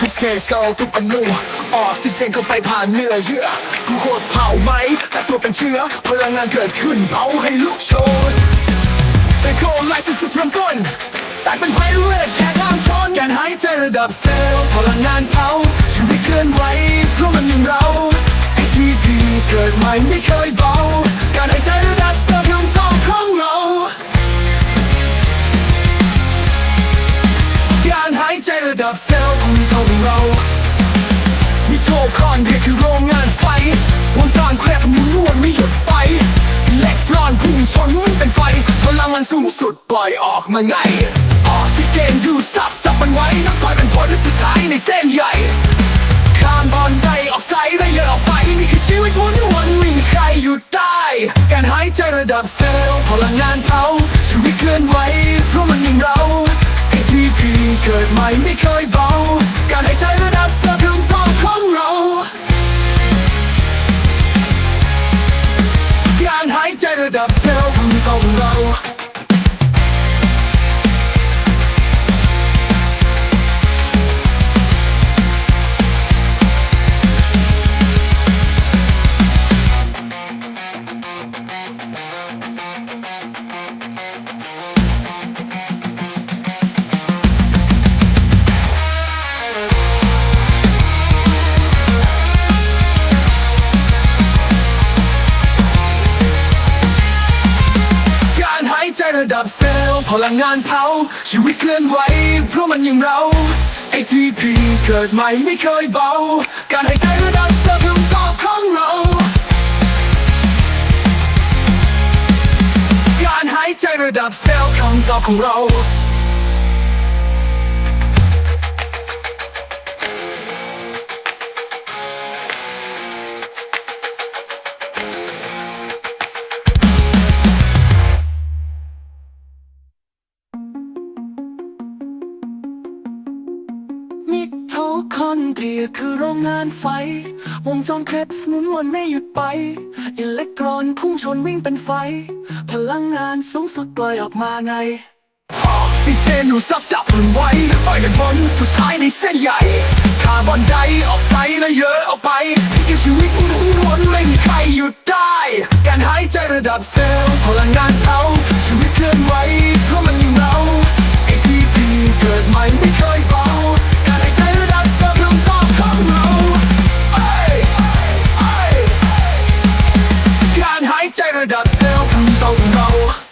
ทุกเซลล์ทุกอนุออกซิเจนเข้าไปผ่านเนื้อเยื่อกูโคตรเผาไหม แต่ตัวเป็นเชื้อ พลังงานเกิดขึ้นเผาให้ลุกโชนเป็นโคไลซ์จุดเริ่มต้นแตกเป็นไพเรตแค่ข้ามชนการหายใจระดับเซลล์พลังงานเผาชีวิตเคลื่อนไหว รับเซลล์ของของเรามิโทคอนเรียกคือโรงงานไฟวงจรแครบหมุนวนไม่หยุดไปอิเล็กตรอนพุ่งชนมันเป็นไฟ พลังมันสูงสุดปล่อยออกมาไง ออกซิเจนดูซับจับมันไว้น้ำปล่อยเป็นผลสุดท้ายในเส้นใหญ่คาร์บอนไดออกไซด์ระเยอะออกไปนี่คือชีวิตวนวนๆไม่มีใครหยุดได้ การหายใจระดับเซลล์พลังงานเผาชีวิตเคลื่อนไหวเพราะมันยังเรา เกิดใหม่ไม่เคยเบา การหายใจระดับเซลล์คือคำตอของเรา การหายใจระดับ บเซลล์พลังงานเผา ชีวิตเคลื่อนไหวเพราะมันยังเรา ATP เกิดใหม่ไม่เคยเบา การหายใจระดับเซลล์คำตอบของเรา การหายใจระดับเซลล์คำตอบของเรา มิโทคอนเดรียคือโรงงานไฟ วงจรเครบหมุนวนไม่หยุดไป อิเล็กตรอนพุ่งชนวิ่งเป็นไฟ พลังงานสูงสุดปล่อยออกมาไงออกซิเจนดูซับจับมันไว้ปล่อยเป็นผลสุดท้ายในเส้นใหญ่ คาร์บอนไดออกไซด์ระเยอะออกไปที่ชีวิตหมุนวนไม่มีใครหยุดได้ การหายใจระดับเซลล์พลังงานเผา Don't go.